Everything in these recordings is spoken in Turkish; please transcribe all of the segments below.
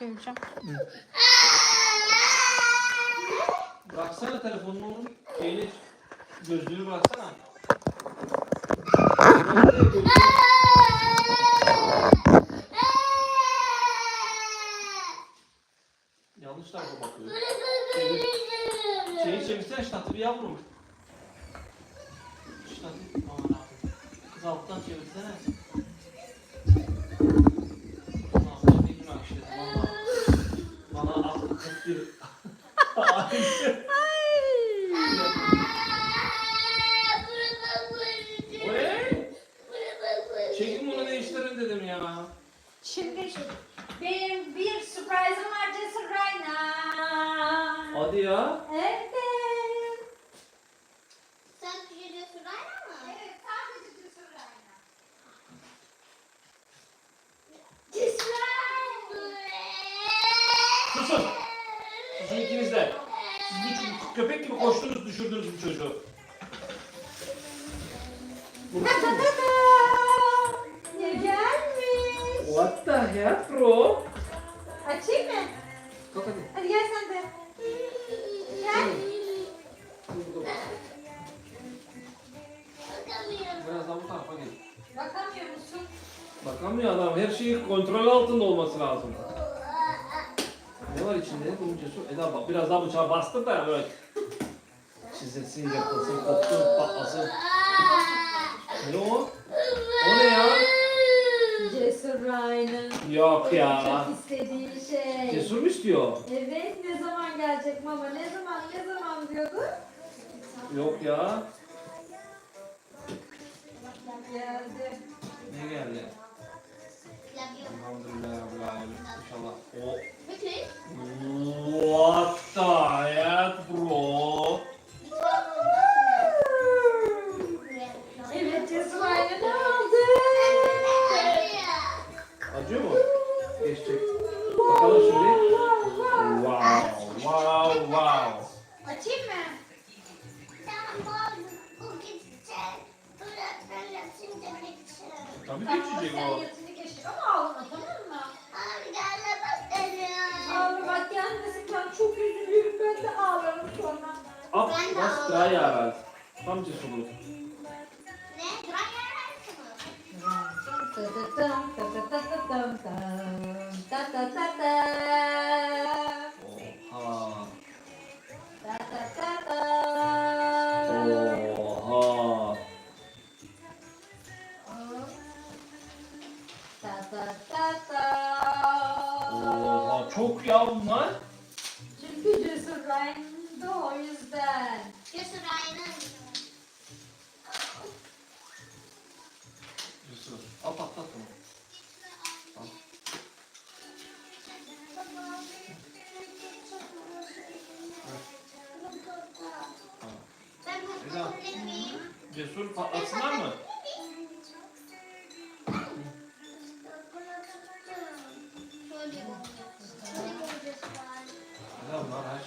çevireceğim. Bıraksana telefonunu oğlum. Şeyini, gözlüğünü bıraksana. Yanlış tarafa bakıyor. Şeyi çevirsene ştatı bir yavrum. Bunu değiştirin dedim ya. Şimdi benim bir sürprizim var Cesur Rayna. Hadi ya. Evet. Sen küçücük sırayla mı? Evet sadece Cesur Rayna. Susun. Susun ikiniz de. Siz bu köpek gibi koştunuz düşürdünüz bu çocuğu. Bu Ta ta ta ta. What the hell bro? Açayım mı? Kalk hadi. Hadi gel sen de. Gel. Biraz daha bu tarafa gel. Bakamıyor musun? Bakamıyor adam. Her şey kontrol altında olması lazım. Ne var içinde? Bunun cesur. Eda bak biraz daha bıçağı bastır da böyle. Çizilsin, yapılsın, kopsun, patlasın. Ne o? O ne ya? Cesur Rayna. Yok ya. Çok istediği şey. Cesur mu istiyor? Evet ne zaman gelecek mama? Ne zaman ne zaman diyordu? Yok ya. Geldi. Ne geldi? Elhamdülillah Rabbil Alemin. İnşallah. O. What the heck bro? Bunlar. Çünkü Cesur Ryan'dı o yüzden. Cesur. Al patlat bunu. Al. Cesur patlatsınlar mı? Şöyle Şöyle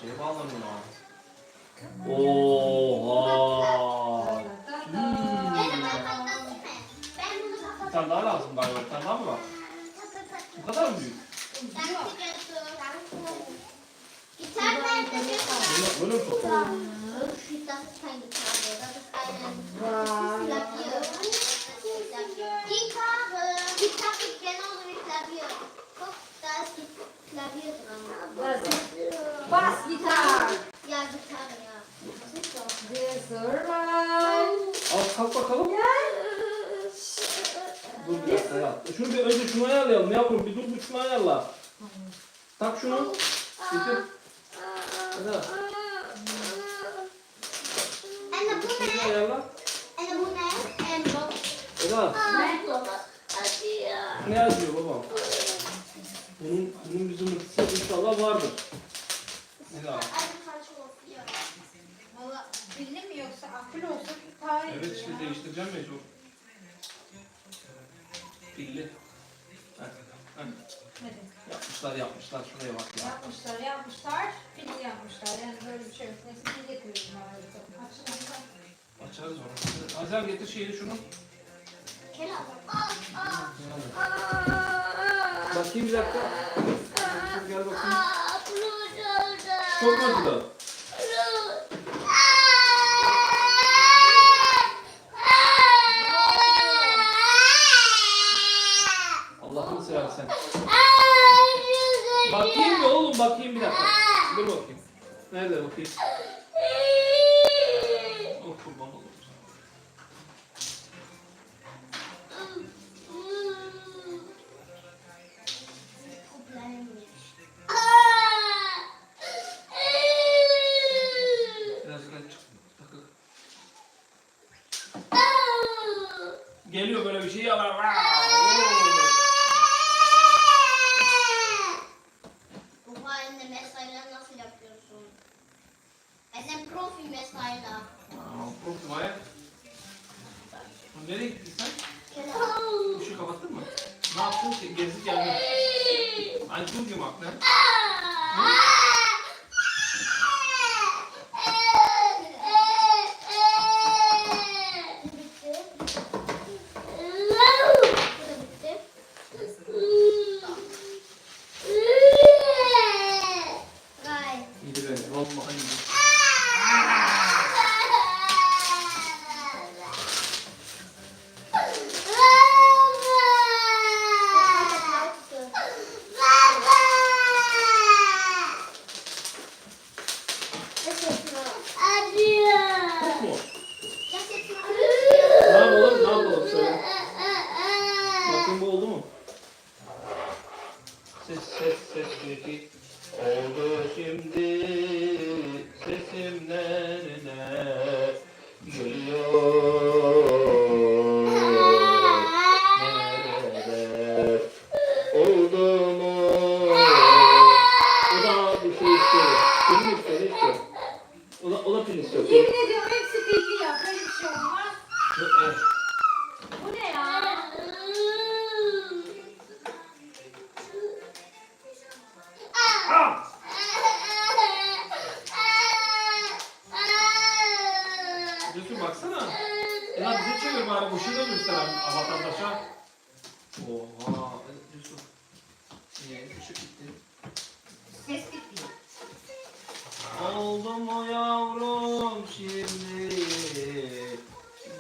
şeye bağlanıyor ha. Oha. Bunu Bir tane daha lazım galiba. Bir tane daha mı var? Bu kadar mı büyük? Böyle, böyle mi çok? Das ist kein Gitarre, das ist ein Klavier. Gitarre. Gitarre ist genauso wie Klavier. Guck, da ist die Klavier dran. Bas gitar. Ja, Gitarre, ja. Cesur Ryan. Al kalk bakalım. Gel. Dur bir dakika ya. Şunu bir önce şunu ayarlayalım yavrum. Bir dur bir şunu ayarla. Tak şunu. Getir. En de bu Şunu ne? ayarla. De bu ne? En bu. Eda. Ne? Yazıyor babam? Bunun, bunun bizim ırkısı inşallah vardır. Valla pilli mi yoksa akbil olsa tarih. Evet işte değiştireceğim mecbur. Pilli. Heh, heh. Hadi. Yapmışlar yapmışlar şuraya bak ya. Yapmışlar yapmışlar. Pilli yapmışlar. Yani böyle bir şey yok. Neyse pilli getiriyorum bakın. Açın Açarız onu. Hazel getir şeyini şunu. Keller. Ah, ah. Bakayım bir dakika. Çok acıdı. Allah'ını seversen. Bakayım da oğlum bakayım bir dakika. Dur bakayım. Nerede bakayım? geliyor böyle bir şey yalar.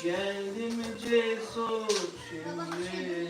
Geldim cesur şimdi.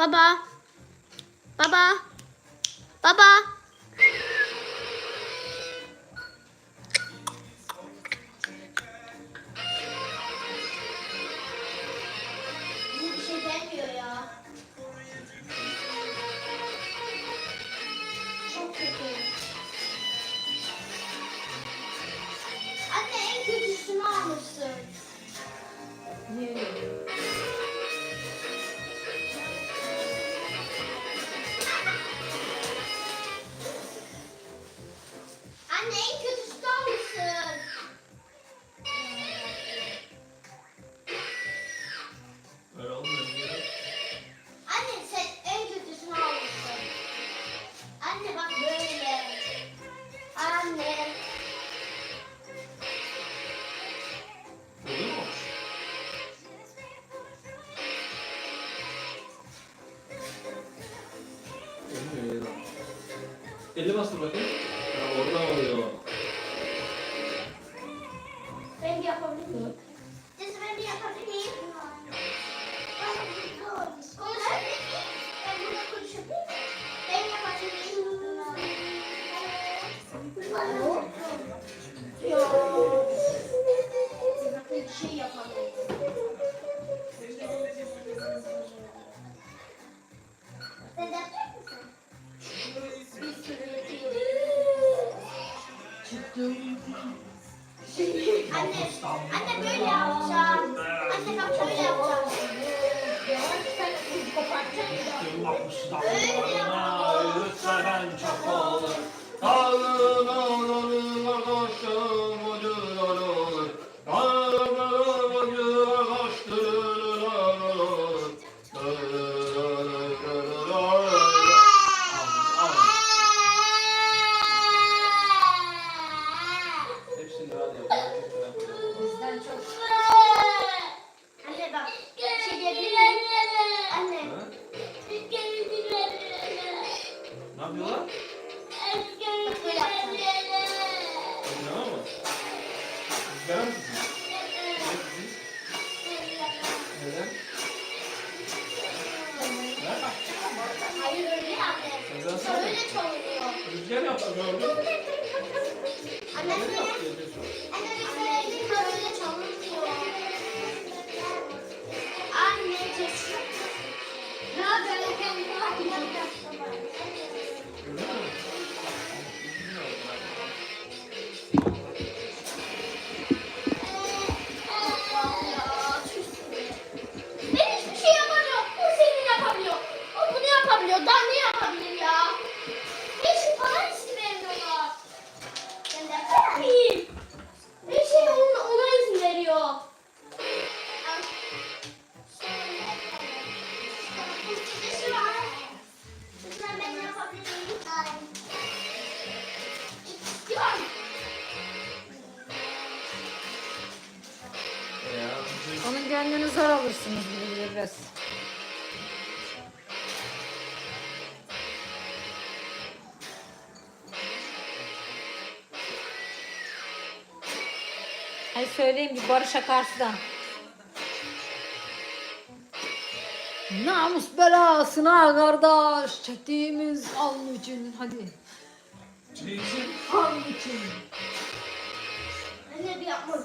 爸爸，爸爸，爸爸。50 bastır bakayım. Anne, anne böyle yapacağım. Anne bak böyle yapacağım. Böyle yapacağım. Lütfen çok olur. Tanrı'nın onun koşun. Yapıyorlar? Bak böyle yapacağım. Oynama mı? Rüzgara mı kızım? Neden? Ha? Hayır öyle. Neden sana? Şöyle çalıyor. Rüzgar yaptı gördün mü? Anne Ne ne? yaptı yapıyorsun? Anne bir böyle çalıyor. Anne cesim. Ne yapıyorsun? Kendine bak. Bunu söyleyeyim bir Barış Akars'dan. Namus belasına kardeş çektiğimiz alnı için hadi. İçin? Alnı için. Anne bir yapmak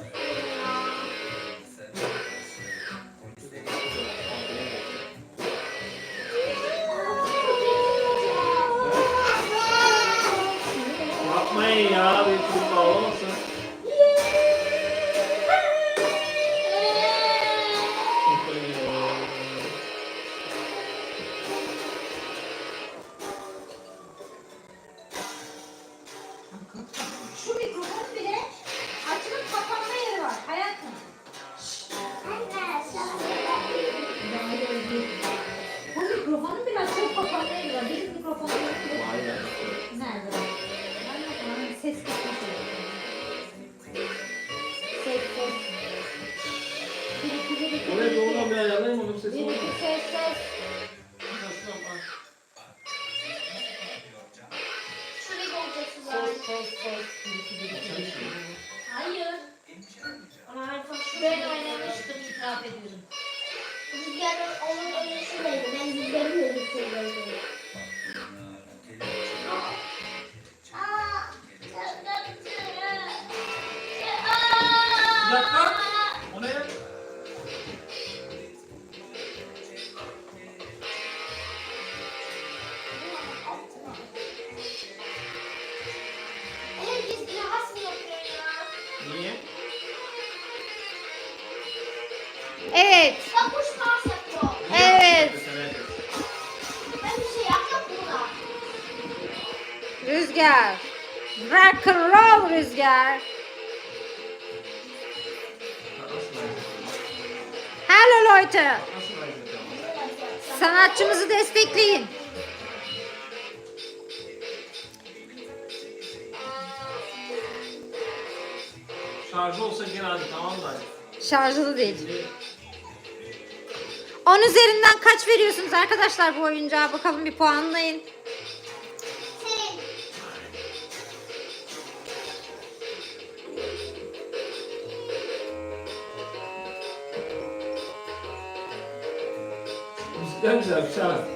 Bir dakika. O ne? Evet. Bak kuş dans yapıyor. Evet. Ben bir şey yapmadım buna. Rüzgar. Rock and roll rüzgar. Destekleyin. Şarjı olsa gene hadi tamam da. Şarjlı değil. 10 üzerinden kaç veriyorsunuz arkadaşlar bu oyuncağa? Bakalım bir puanlayın. Müzikler güzel, güzel. İndir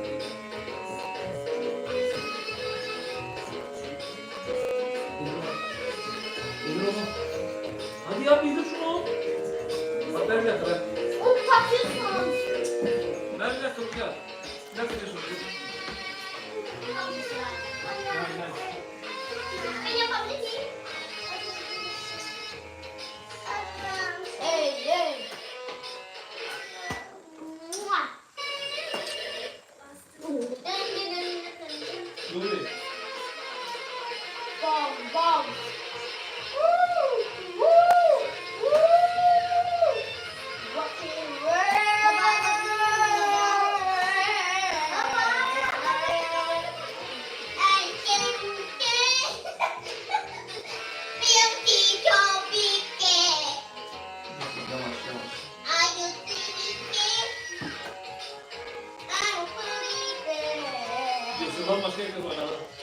Bir dakika diyorsun. Vamos a hacer que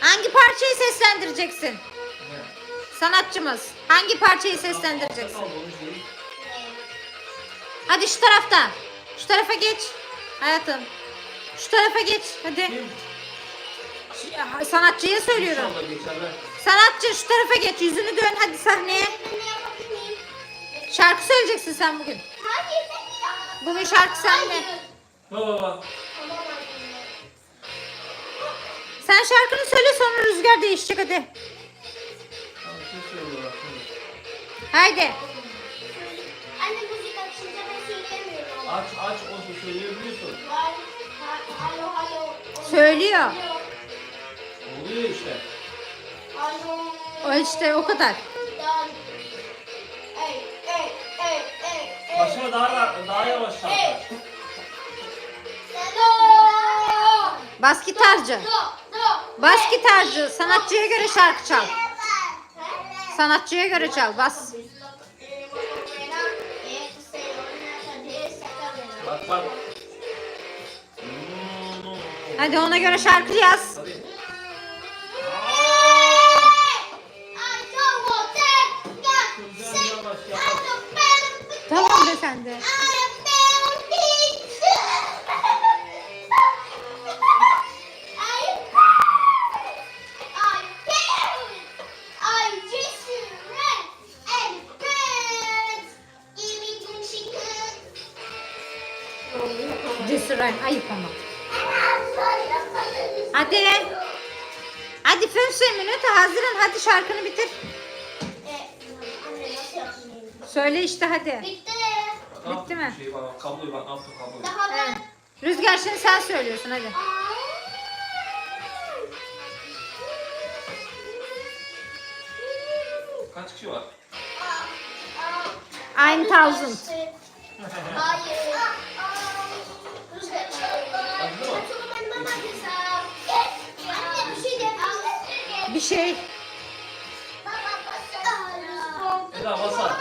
hangi parçayı seslendireceksin? Sanatçımız hangi parçayı seslendireceksin? Hadi şu taraftan. Şu tarafa geç. Hayatım. Şu tarafa geç. Hadi. Sanatçıya söylüyorum. Sanatçı şu tarafa geç. Yüzünü dön hadi sahneye. Şarkı söyleyeceksin sen bugün. Bugün şarkı sende. Baba baba. Sen şarkını söyle sonra rüzgar değişecek hadi. Haydi. Anne müzik açınca ben söyleyemiyorum. Aç aç onu söyleyebiliyorsun. Alo alo. Söylüyor. Oluyor işte. Alo. O işte o kadar. Dan. Ey ey ey ey ey. Başına daha daha yavaş şarkı. Bas gitarcı. Bas gitarcı. Sanatçıya göre şarkı çal. Sanatçıya göre çal. Bas. Bak bak. Hadi ona göre şarkı yaz. Tamam de sen de. İşte hadi. Bitti. Ne yaptın? mi? Şey bak kabloyu bak ne yaptın kabloyu. Daha Evet. ben. Rüzgar şimdi sen söylüyorsun hadi. Kaç kişi var? I'm thousand. Hayır. Rüzgar. Acıdı mı? Anne bir şey. Bir şey. Eda basar.